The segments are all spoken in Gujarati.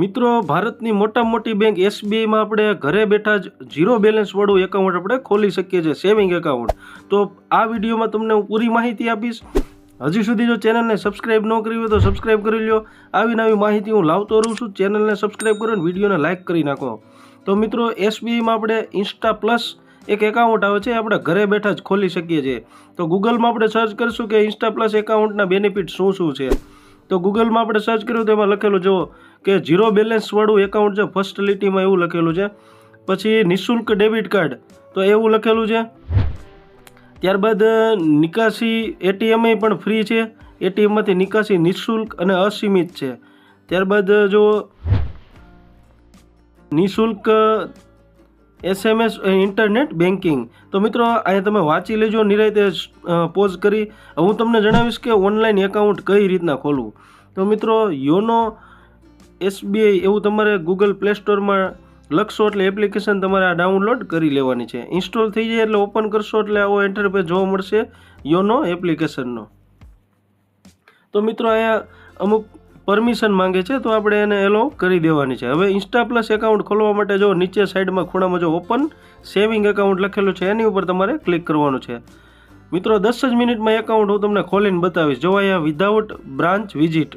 મિત્રો, ભારતની મોટા મોટી બેંક એસબીઆઈમાં આપણે ઘરે બેઠા જ ઝીરો બેલેન્સવાળું એકાઉન્ટ આપણે ખોલી શકીએ છીએ, સેવિંગ એકાઉન્ટ. તો આ વિડીયોમાં તમને હું પૂરી માહિતી આપીશ. હજી સુધી જો ચેનલને સબસ્ક્રાઇબ ન કરી હોય તો સબસ્ક્રાઇબ કરી લો આવી નવી માહિતી હું લાવતો રહું છું. ચેનલને સબસ્ક્રાઇબ કરો અને વિડીયોને લાઇક કરી નાખો. તો મિત્રો, એસબીઆઈમાં આપણે ઇન્સ્ટા પ્લસ એક એકાઉન્ટ આવે છે આપણે ઘરે બેઠા જ ખોલી શકીએ છીએ. તો ગૂગલમાં આપણે સર્ચ કરીશું કે ઇન્સ્ટા પ્લસ એકાઉન્ટના બેનિફિટ શું શું છે. તો ગૂગલમાં આપણે સર્ચ કર્યું તો એમાં લખેલું જુઓ, કે ઝીરો બેલેન્સવાળું એકાઉન્ટ છે ફર્સ્ટ લીટીમાં એવું લખેલું છે. પછી નિઃશુલ્ક ડેબિટ કાર્ડ તો એવું લખેલું છે. ત્યારબાદ નિકાસી એટીએમ પણ ફ્રી છે. એટીએમમાંથી નિકાસી નિઃશુલ્ક અને અસીમિત છે. ત્યારબાદ જો નિઃશુલ્ક એસએમએસ ઇન્ટરનેટ બેન્કિંગ તો મિત્રો, અહીંયા તમે વાંચી લેજો, નિરાયતે પોઝ કરી. હું તમને જણાવીશ કે ઓનલાઈન એકાઉન્ટ કઈ રીતના ખોલવું. તો મિત્રો, યોનો એસબીઆઈ એવું તમારે ગૂગલ પ્લે સ્ટોરમાં લખશો એટલે એપ્લિકેશન તમારે આ ડાઉનલોડ કરી લેવાની છે. ઇન્સ્ટોલ થઈ જાય એટલે ઓપન કરશો એટલે આવો એન્ટરપેજ જોવા મળશે યોનો એપ્લિકેશનનો. તો મિત્રો, અહીંયા અમુક પરમિશન માંગે છે, તો આપણે એને એલો કરી દેવાની છે. હવે ઇન્સ્ટા પ્લસ એકાઉન્ટ ખોલવા માટે જો નીચે સાઈડમાં ખૂણામાં જો ઓપન સેવિંગ એકાઉન્ટ લખેલું છે, એની ઉપર તમારે ક્લિક કરવાનું છે. મિત્રો, દસ જ મિનિટમાં એકાઉન્ટ હું તમને ખોલીને બતાવીશ. જો અહીંયા વિધાઉટ બ્રાન્ચ વિઝિટ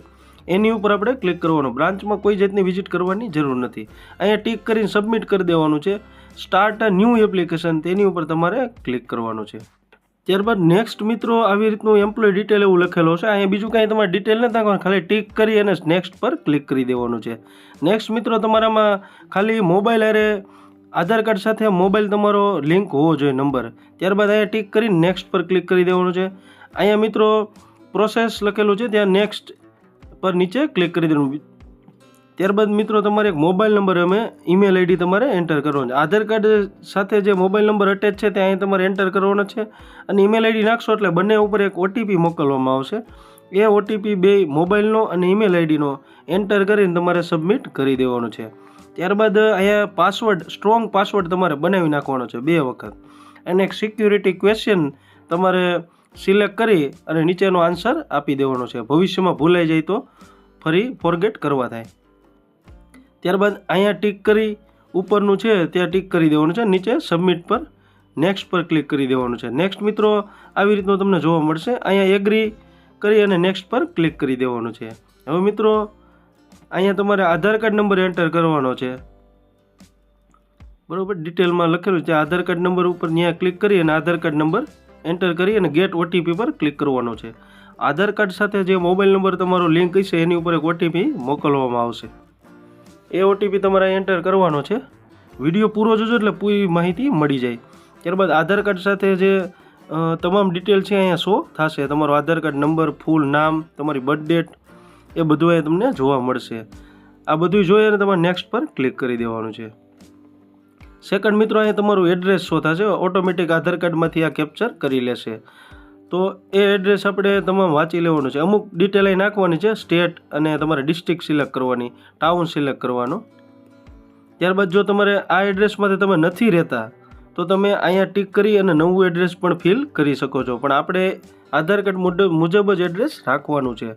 એની ઉપર આપણે ક્લિક કરવાનું. બ્રાન્ચમાં કોઈ જાતની વિઝિટ કરવાની જરૂર નથી. અહીંયા ટીક કરીને સબમિટ કરી દેવાનું છે. સ્ટાર્ટ અ ન્યૂ એપ્લિકેશન તેની ઉપર તમારે ક્લિક કરવાનું છે. ત્યારબાદ નેક્સ્ટ મિત્રો આવી રીતનું એમ્પ્લોય ડિટેલ એવું લખેલો છે અહીંયા બીજું કાંઈ તમારે ડિટેલ નથી નાખવાનું, ખાલી ટીક કરી અને નેક્સ્ટ પર ક્લિક કરી દેવાનું છે. નેક્સ્ટ મિત્રો તમારામાં ખાલી મોબાઈલ અરે આધાર કાર્ડ સાથે મોબાઈલ તમારો લિંક હોવો જોઈએ નંબર ત્યારબાદ અહીંયા ટીક કરી નેક્સ્ટ પર ક્લિક કરી દેવાનું છે. અહીંયા મિત્રો પ્રોસેસ લખેલું છે, ત્યાં નેક્સ્ટ પર નીચે ક્લિક કરી દેવાનું. ત્યારબાદ મિત્રો તમારે એક મોબાઈલ નંબર અમે ઈમેલ આઈડી તમારે એન્ટર કરવાનો છે. આધાર કાર્ડ સાથે જે મોબાઈલ નંબર અટેચ છે ત્યાં અહીં તમારે એન્ટર કરવાનો છે અને ઈમેલ આઈડી નાખશો એટલે બંને ઉપર એક ઓટીપી મોકલવામાં આવશે. એ ઓટીપી બે મોબાઈલનો અને ઈમેલ આઈડીનો એન્ટર કરીને તમારે સબમિટ કરી દેવાનો છે. ત્યારબાદ અહીંયા પાસવર્ડ સ્ટ્રોંગ પાસવર્ડ તમારે બનાવી નાખવાનો છે બે વખત. અને એક સિક્યુરિટી ક્વેશ્ચન તમારે સિલેક્ટ કરી અને નીચેનો આન્સર આપી દેવાનો છે. ભવિષ્યમાં ભૂલાઈ જાય તો ફરી ફોરગેટ કરવા થાય. ત્યારબાદ અહીંયા ટીક કરી, ઉપરનું છે ત્યાં ટીક કરી દેવાનું છે, નીચે સબમિટ પર નેક્સ્ટ પર ક્લિક કરી દેવાનું છે. નેક્સ્ટ મિત્રો, આવી રીતનું તમને જોવા મળશે. અહીંયા એગ્રી કરી અને નેક્સ્ટ પર ક્લિક કરી દેવાનું છે. હવે મિત્રો, અહીંયા તમારે આધાર કાર્ડ નંબર એન્ટર કરવાનો છે. બરોબર ડિટેલમાં લખેલું છે, આધાર કાર્ડ નંબર ઉપર ત્યાં ક્લિક કરી અને આધાર કાર્ડ નંબર એન્ટર કરી અને ગેટ ઓટીપી પર ક્લિક કરવાનો છે. આધાર કાર્ડ સાથે જે મોબાઈલ નંબર તમારો લિંક હશે, એની ઉપર એક ઓટીપી મોકલવામાં આવશે. એ ઓટીપી તમારે એન્ટર કરવાનો છે. વીડિયો પૂરો જોજો એટલે પૂરી માહિતી મળી જાય. ત્યારબાદ આધાર કાર્ડ સાથે જે તમામ ડિટેલ છે અહીંયા શો થશે. તમારો આધાર કાર્ડ નંબર ફૂલ નામ, તમારી બર્થ ડેટ એ બધું અહીંયા તમને જોવા મળશે. આ બધું જોઈ અને તમારે નેક્સ્ટ પર ક્લિક કરી દેવાનું છે. સેકન્ડ મિત્રો, અહીંયા તમારું એડ્રેસ શો થશે ઓટોમેટિક આધાર કાર્ડમાંથી આ કેપ્ચર કરી લેશે. તો એ એડ્રેસ આપણે તમામ વાંચી લેવાનું છે. અમુક ડિટેલ અહીં નાખવાની છે. સ્ટેટ અને તમારે ડિસ્ટ્રિક્ટ સિલેક્ટ કરવાની ટાઉન સિલેક્ટ કરવાનો. ત્યારબાદ જો તમારે આ એડ્રેસમાંથી તમે નથી રહેતા, તો તમે અહીંયા ટીક કરી અને નવું એડ્રેસ પણ ફિલ કરી શકો છો. પણ આપણે આધાર કાર્ડ મુજબ જ એડ્રેસ રાખવાનું છે.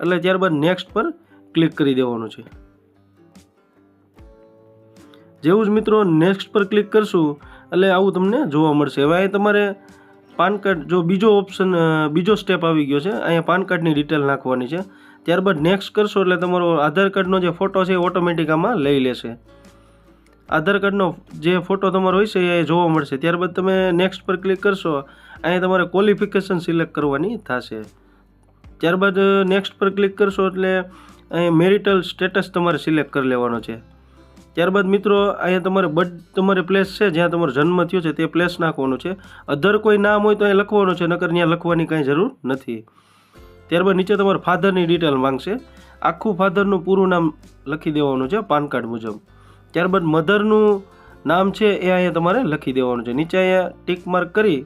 એટલે ત્યારબાદ નેક્સ્ટ પર ક્લિક કરી દેવાનું છે. જેવું જ મિત્રો નેક્સ્ટ પર ક્લિક કરશું, એટલે આવું તમને જોવા મળશે. હવે અહીં તમારે પાન કાર્ડ જો બીજો ઓપ્શન બીજો સ્ટેપ આવી ગયો છે, અહીંયા પાન કાર્ડની ડિટેલ નાખવાની છે. ત્યારબાદ નેક્સ્ટ કરશો એટલે તમારો આધાર કાર્ડનો જે ફોટો છે એ ઓટોમેટિક આમાં લઈ લેશે. આધાર કાર્ડનો જે ફોટો તમારો હોય છે એ જોવા મળશે. ત્યારબાદ તમે નેક્સ્ટ પર ક્લિક કરશો, અહીંયા તમારે ક્વોલિફિકેશન સિલેક્ટ કરવાની થશે. ત્યારબાદ નેક્સ્ટ પર ક્લિક કરશો એટલે અહીં મેરિટલ સ્ટેટસ તમારે સિલેક્ટ કરી લેવાનો છે. ત્યારબાદ મિત્રો, અહીંયા તમારે બર્થ તમારે પ્લેસ છે, જ્યાં તમારો જન્મ થયો છે, તે પ્લેસ નાખવાનું છે. અધર કોઈ નામ હોય તો અહીં લખવાનું છે, નકર ત્યાં લખવાની કાંઈ જરૂર નથી. ત્યારબાદ નીચે તમારે ફાધરની ડિટેલ માંગશે. આખું ફાધરનું પૂરું નામ લખી દેવાનું છે, પાન કાર્ડ મુજબ. ત્યારબાદ મધરનું નામ છે, એ અહીંયા તમારે લખી દેવાનું છે. નીચે અહીંયા ટીક માર્ક કરી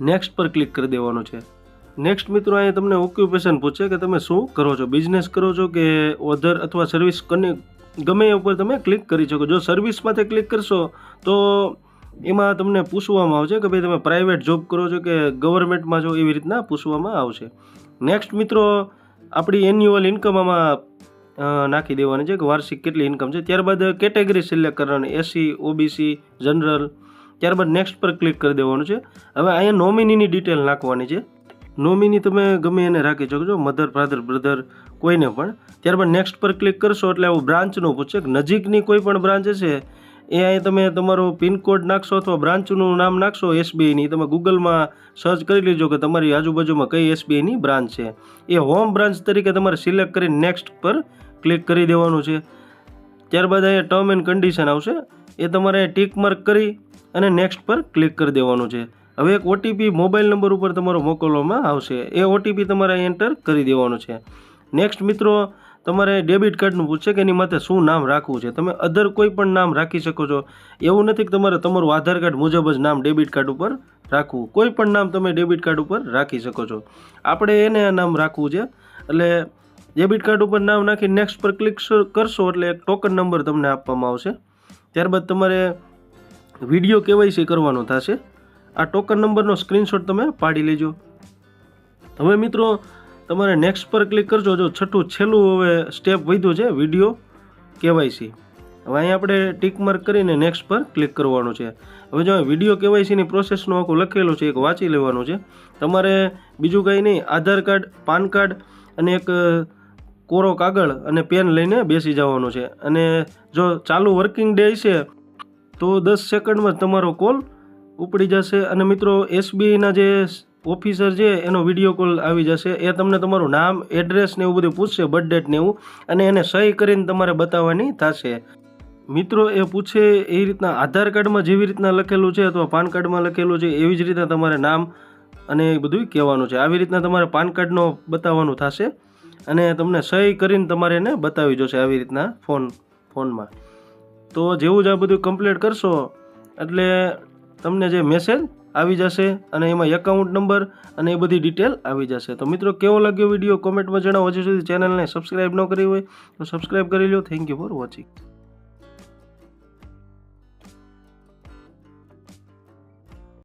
નેક્સ્ટ પર ક્લિક કરી દેવાનું છે. નેક્સ્ટ મિત્રો, અહીંયા તમને ઓક્યુપેશન પૂછે કે તમે શું કરો છો? બિઝનેસ કરો છો કે ઓધર અથવા સર્વિસ કને ગમે એ ઉપર તમે ક્લિક કરી શકો. જો સર્વિસમાંથી ક્લિક કરશો, તો એમાં તમને પૂછવામાં આવશે કે ભાઈ તમે પ્રાઇવેટ જોબ કરો છો કે ગવર્મેન્ટમાં છો, એવી રીતના પૂછવામાં આવશે. નેક્સ્ટ મિત્રો, આપણી એન્યુઅલ ઇન્કમ આમાં નાખી દેવાની છે કે વાર્ષિક કેટલી ઇન્કમ છે. ત્યારબાદ કેટેગરી સિલેક્ટ કરવાની એસી ઓબીસી જનરલ ત્યારબાદ નેક્સ્ટ પર ક્લિક કરી દેવાનું છે. હવે અહીંયા નોમિનીની ડિટેલ નાખવાની છે. નોમિની તમે ગમે એને રાખી શકો છો. મધર ફાધર બ્રધર કોઈને પણ. ત્યારબાદ નેક્સ્ટ પર ક્લિક કરશો એટલે આવું બ્રાન્ચનું પૂછશે નજીકની કોઈ પણ બ્રાન્ચ છે એ અહીં તમે તમારો પિનકોડ નાખશો અથવા બ્રાન્ચનું નામ નાખશો એસબીઆઈની તમે ગૂગલમાં સર્ચ કરી લેજો કે તમારી આજુબાજુમાં કઈ એસબીઆઈની બ્રાન્ચ છે. એ હોમ બ્રાન્ચ તરીકે તમારે સિલેક્ટ કરી નેક્સ્ટ પર ક્લિક કરી દેવાનું છે. ત્યારબાદ અહીંયા ટર્મ એન્ડ કન્ડિશન આવશે, એ તમારે ટીક માર્ક કરી અને નેક્સ્ટ પર ક્લિક કરી દેવાનું છે. હવે એક ઓટીપી મોબાઈલ નંબર ઉપર તમારો મોકલવામાં આવશે, એ ઓટીપી તમારે એન્ટર કરી દેવાનું છે. નેક્સ્ટ મિત્રો, તમારે ડેબિટ કાર્ડનું પૂછશે કે એની માથે શું નામ રાખવું છે? તમે અધર કોઈ પણ નામ રાખી શકો છો. એવું નથી કે તમારે તમારું આધાર કાર્ડ મુજબ જ નામ ડેબિટ કાર્ડ ઉપર રાખવું. કોઈ પણ નામ તમે ડેબિટ કાર્ડ ઉપર રાખી શકો છો. આપણે એને આ નામ રાખવું છે. એટલે ડેબિટ કાર્ડ ઉપર નામ નાખી નેક્સ્ટ પર ક્લિક કરશો એટલે એક ટોકન નંબર તમને આપવામાં આવશે. ત્યારબાદ તમારે વીડિયો કેવાયસી કરવાનો થશે. આ ટોકન નંબરનો સ્ક્રીનશોટ તમે પાડી લેજો. હવે મિત્રો તમારે નેક્સ્ટ પર ક્લિક કરજો. જો છઠ્ઠું છેલ્લું હવે સ્ટેપ વધ્યું છે વીડિયો કેવાયસી હવે અહીંયા આપણે ટીક માર્ક કરીને નેક્સ્ટ પર ક્લિક કરવાનું છે. હવે જો વીડિયો કેવાયસીની પ્રોસેસનું આખું લખેલું છે, એક વાંચી લેવાનું છે. તમારે બીજું કંઈ નહીં, આધાર કાર્ડ, પાન કાર્ડ અને એક કોરો કાગળ અને પેન લઈને બેસી જવાનું છે. અને જો ચાલુ વર્કિંગ ડે છે, તો દસ સેકન્ડમાં તમારો કોલ ઉપડી જશે. અને મિત્રો એસબીઆઈના જે ઓફિસર છે એનો વીડિયો કોલ આવી જશે, એ તમને તમારું નામ એડ્રેસ ને એવું બધું પૂછશે બર્થ ડેટ ને એવું, અને એને સહી કરીને તમારે બતાવવાની થશે. મિત્રો, એ પૂછે એ રીતના આધાર કાર્ડમાં જેવી રીતના લખેલું છે અથવા પાન કાર્ડમાં લખેલું છે, એવી જ રીતના તમારે નામ અને એ બધું કહેવાનું છે. આવી રીતના તમારે પાન કાર્ડનો બતાવવાનું થશે અને તમને સહી કરીને તમારે એને બતાવી જોશે આવી રીતના ફોન, ફોનમાં. તો જેવું જ આ બધું કમ્પ્લીટ કરશો, એટલે તમને જે મેસેજ આવી જશે અને એમાં એકાઉન્ટ નંબર અને એ બધી ડિટેલ આવી જશે. તો મિત્રો, કેવો લાગ્યો વીડિયો કોમેન્ટમાં જણાવો. હજુ સુધી ચેનલને સબસ્ક્રાઈબ ન કરી હોય તો સબસ્ક્રાઈબ કરી લો. Thank you for watching